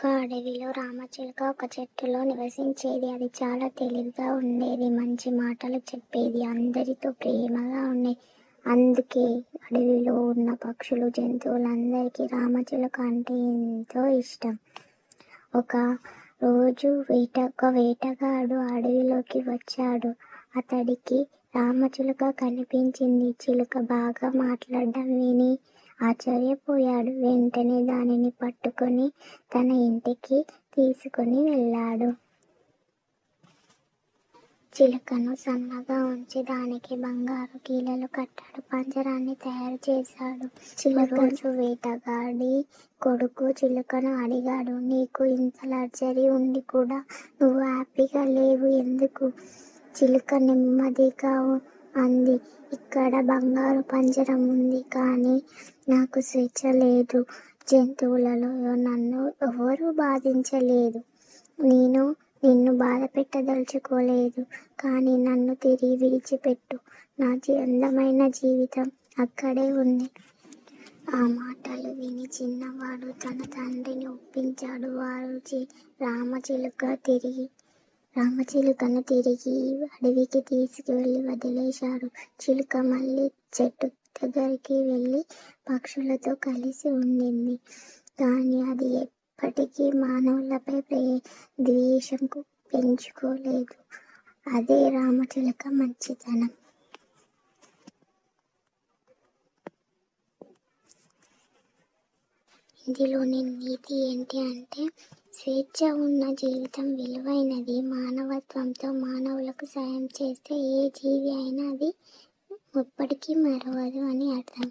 ఒక అడవిలో రామచిలుక ఒక చెట్టులో నివసించేది. అది చాలా తెలివిగా ఉండేది మంచి మాటలు చెప్పేది అందరితో ప్రేమగా ఉండేది అందుకే అడవిలో ఉన్న పక్షులు జంతువులందరికీ రామచిలుక అంటే ఎంతో ఇష్టం. ఒక రోజు వేట ఒక వేటగాడు అడవిలోకి వచ్చాడు. అతడికి రామచిలుక కనిపించింది. చిలుక బాగా మాట్లాడడం విని ఆశ్చర్యపోయాడు. వెంటనే దానిని పట్టుకొని తన ఇంటికి తీసుకొని వెళ్ళాడు. చిలుకను సన్నగా ఉంచి దానికి బంగారు కీలలు కట్టాడు. పంజరాన్ని తయారు చేశాడు. చిలుకను వేటగాడి కొడుకు చిలుకను అడిగాడు. నీకు ఇంత లగ్జరీ ఉండి కూడా నువ్వు హ్యాపీగా లేవు. ఎందుకు? చిలుక నెమ్మదిగా అంది. ఇక్కడ బంగారు పంజరం ఉంది కానీ నాకు స్వేచ్ఛ లేదు. జంతువులలో నన్ను ఎవరూ బాధించలేదు. నేను నిన్ను బాధ పెట్టదలుచుకోలేదు. కానీ నన్ను తిరిగి విడిచిపెట్టు. నా అందమైన జీవితం అక్కడే ఉంది. ఆ మాటలు విని చిన్నవాడు తన తండ్రిని ఒప్పించాడు. వారు చి రామచిలుక తిరిగి రామచిలుకను తిరిగి అడవికి తీసుకువెళ్ళి వదిలేశారు. చిలుక మళ్ళీ చెట్టు దగ్గరికి వెళ్ళి పక్షులతో కలిసి ఉండింది. కానీ అది ఎప్పటికీ మానవులపై ప్రే ద్వేషం పెంచుకోలేదు. అదే రామచిలుక మంచితనం. ఇందులోని నీతి ఏంటి అంటే స్వేచ్ఛ ఉన్న జీవితం విలువైనది. మానవత్వంతో మానవులకు సాయం చేస్తే ఏ జీవి అయినా అది ఎప్పటికీ మరవదు అని అర్థం.